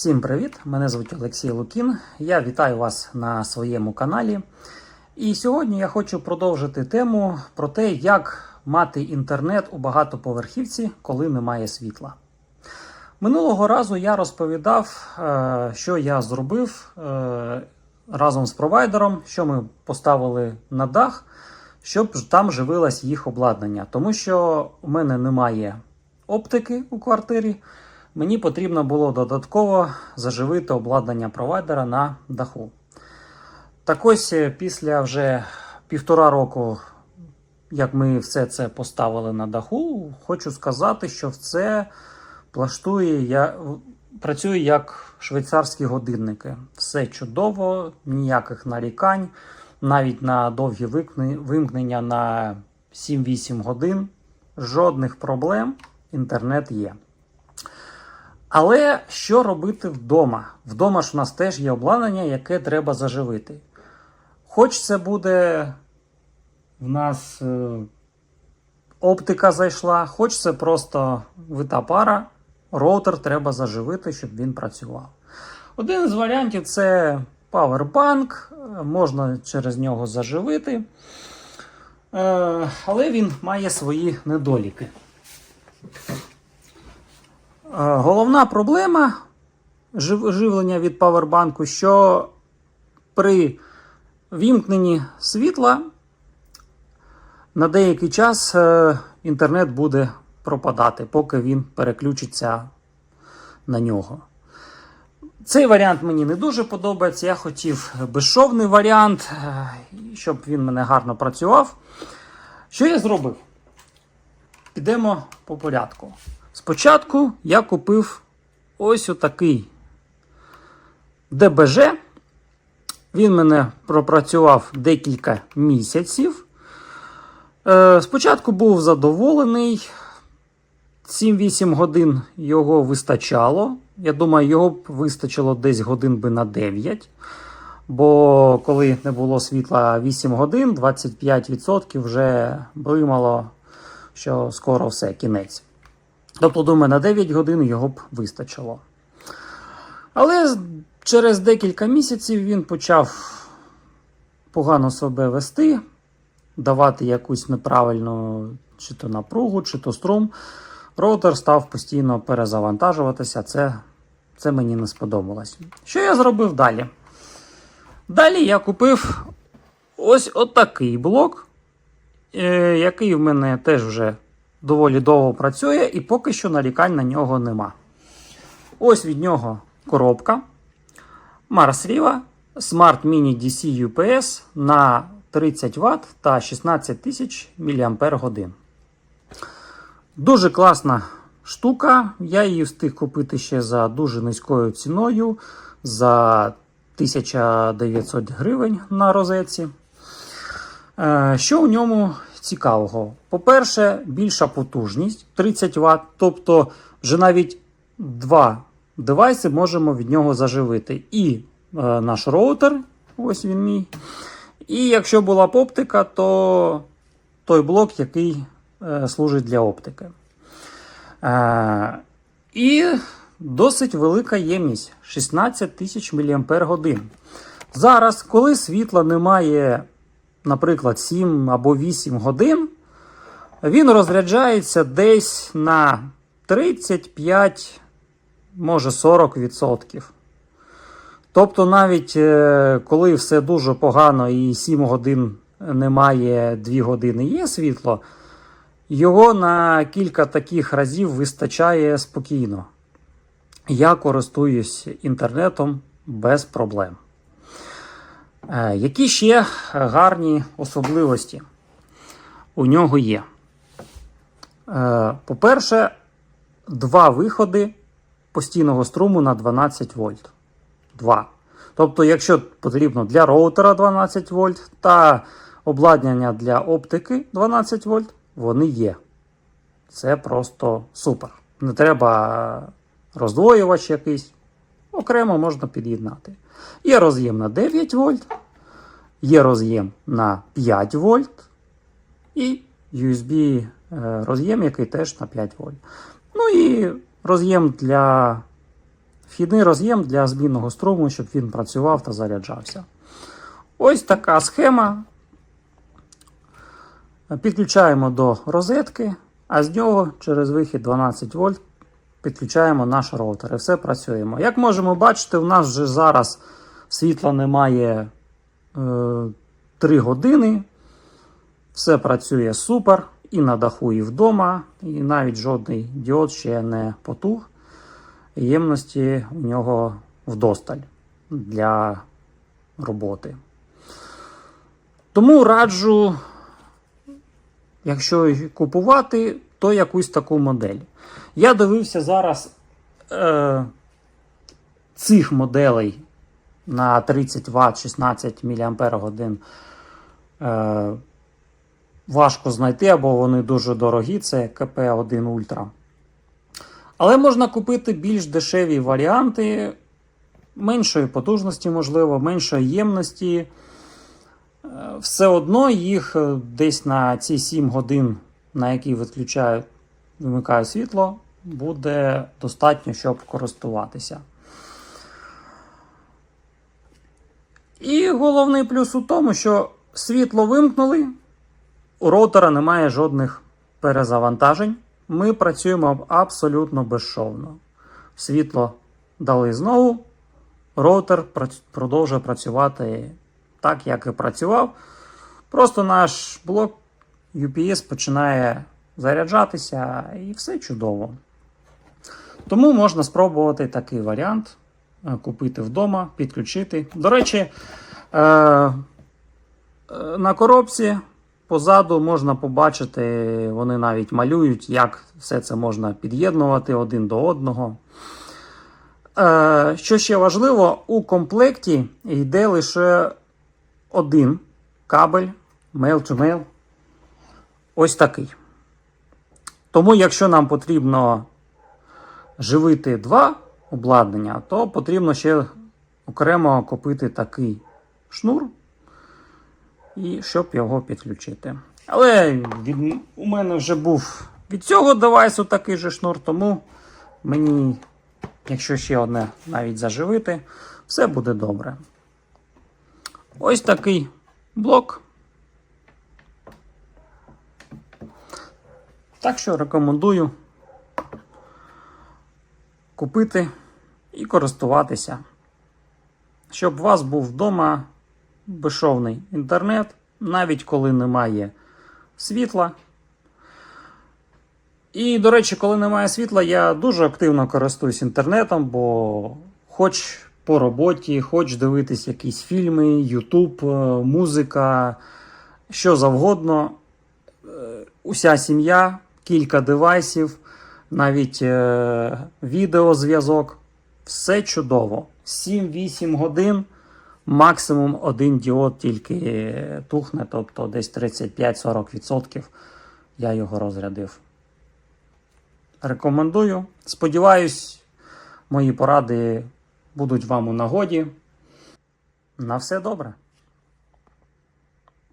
Всім привіт! Мене звуть Олексій Лукін. Я вітаю вас на своєму каналі. І сьогодні я хочу продовжити тему про те, як мати інтернет у багатоповерхівці, коли немає світла. Минулого разу я розповідав, е, що я зробив е, разом з провайдером, що ми поставили на дах, щоб там живилось їх обладнання. Тому що у мене немає оптики у квартирі. Мені потрібно було додатково заживити обладнання провайдера на даху. Так ось е, після вже півтора року, як ми все це поставили на даху, хочу сказати, що все плаштує, я, працює як швейцарські годинники. Все чудово, ніяких нарікань, навіть на довгі вимкнення на 7-8 годин. Жодних проблем, інтернет є. Але що робити вдома? Вдома ж у нас теж є обладнання, яке треба заживити. Хоч це буде в нас е, оптика зайшла, хоч це просто вита пара, роутер треба заживити, щоб він працював. Один з варіантів це е, можна через нього заживити, е, але він має свої недоліки. Е, Головна проблема живлення від павербанку, що при вімкненні світла на деякий час е, інтернет буде пропадати, поки він переключиться на нього. Цей варіант мені не дуже подобається. Я хотів безшовний варіант, е, щоб він мене гарно працював. Що я зробив? Підемо по порядку. Спочатку я купив ось отакий ДБЖ. Він мене пропрацював декілька місяців. Е, Спочатку був задоволений. 7-8 годин його вистачало. Я думаю, його б вистачило десь годин би на 9. Бо коли не було світла 8 годин, 25% вже блимало, що скоро все, кінець. Тобто, думаю, на 9 годин його б вистачило. Але через декілька місяців він почав погано себе вести, давати якусь неправильну чи то напругу, чи то струм. Роутер став постійно перезавантажуватися. Це, це мені не сподобалось. Що я зробив далі? Далі я купив ось отакий блок, е, який в мене теж вже доволі довго працює, і поки що нарікань на нього нема. Ось від нього коробка Mars Riva Smart Mini DC UPS на 30 Вт та 16 тисяч мАч. Дуже класна штука. Я її встиг купити ще за дуже низькою ціною за 1900 гривень на розетці. Е, Що у ньому цікавого? По-перше, більша потужність 30 Вт, тобто вже навіть два девайси можемо від нього заживити. І е, наш роутер, ось він мій. І якщо була б оптика, то той блок, який е, служить для оптики. Е, і досить велика ємність 16 тисяч мАч. Зараз, коли світла немає, наприклад, 7 або 8 годин, він розряджається десь на 35, може 40%. Тобто, навіть е, коли все дуже погано і 7 годин немає, 2 години є світло, його на кілька таких разів вистачає спокійно. Я користуюсь інтернетом без проблем. Е, Які ще гарні особливості у нього є? Е, По-перше, два виходи постійного струму на 12 вольт. Два. Тобто, якщо потрібно для роутера 12 вольт та обладнання для оптики 12 вольт, вони є. Це просто супер. Не треба роздвоювач якийсь. Окремо можна під'єднати. Є роз'єм на 9 вольт, є роз'єм на 5 вольт і USB е, роз'єм, який теж на 5 вольт. Ну і роз'єм для вхідний роз'єм для змінного струму, щоб він працював та заряджався. Ось така схема. Підключаємо до розетки, а з нього через вихід 12 вольт підключаємо наш роутер і все працюємо. Як можемо бачити, у нас вже зараз світла немає е, 3 години. Все працює супер і на даху, і вдома, і навіть жодний діод ще не потух. Ємності у нього вдосталь для роботи. Тому раджу, якщо купувати, то якусь таку модель. Я дивився зараз е, цих моделей на 30 Вт 16 мАч. Е, важко знайти, або вони дуже дорогі, це КП1 Ультра. Але можна купити більш дешеві варіанти, меншої потужності, можливо, меншої ємності. Е, Все одно їх е, десь на ці 7 годин, на які відключаю, вимикаю світло, буде достатньо, щоб користуватися. І головний плюс у тому, що світло вимкнули, у роутера немає жодних перезавантажень. Ми працюємо абсолютно безшовно. Світло дали знову, роутер продовжує працювати так, як і працював. Просто наш блок UPS починає заряджатися і все чудово. Тому можна спробувати такий варіант е, купити вдома, підключити. До речі, е, е, на коробці позаду можна побачити, вони навіть малюють, як все це можна під'єднувати один до одного. Що ще важливо, у комплекті йде лише один кабель mail-to-mail. Ось такий. Тому, якщо нам потрібно живити два обладнання, то потрібно ще окремо купити такий шнур, і щоб його підключити. Але від, у мене вже був від цього девайсу такий же шнур, тому мені, якщо ще одне навіть заживити, все буде добре. Ось такий блок. Так що рекомендую купити і користуватися, щоб у вас був вдома безшовний інтернет, навіть коли немає світла. І, до речі, коли немає світла, я дуже активно користуюсь інтернетом, бо хоч по роботі, хоч дивитись якісь фільми, Ютуб, е, музика, що завгодно. Е, Уся сім'я, кілька девайсів, навіть е, відеозв'язок. Все чудово. 7-8 годин, максимум один діод тільки тухне, тобто десь 35-40% я його розрядив. Рекомендую. Сподіваюсь, мої поради будуть вам у нагоді. На все добре.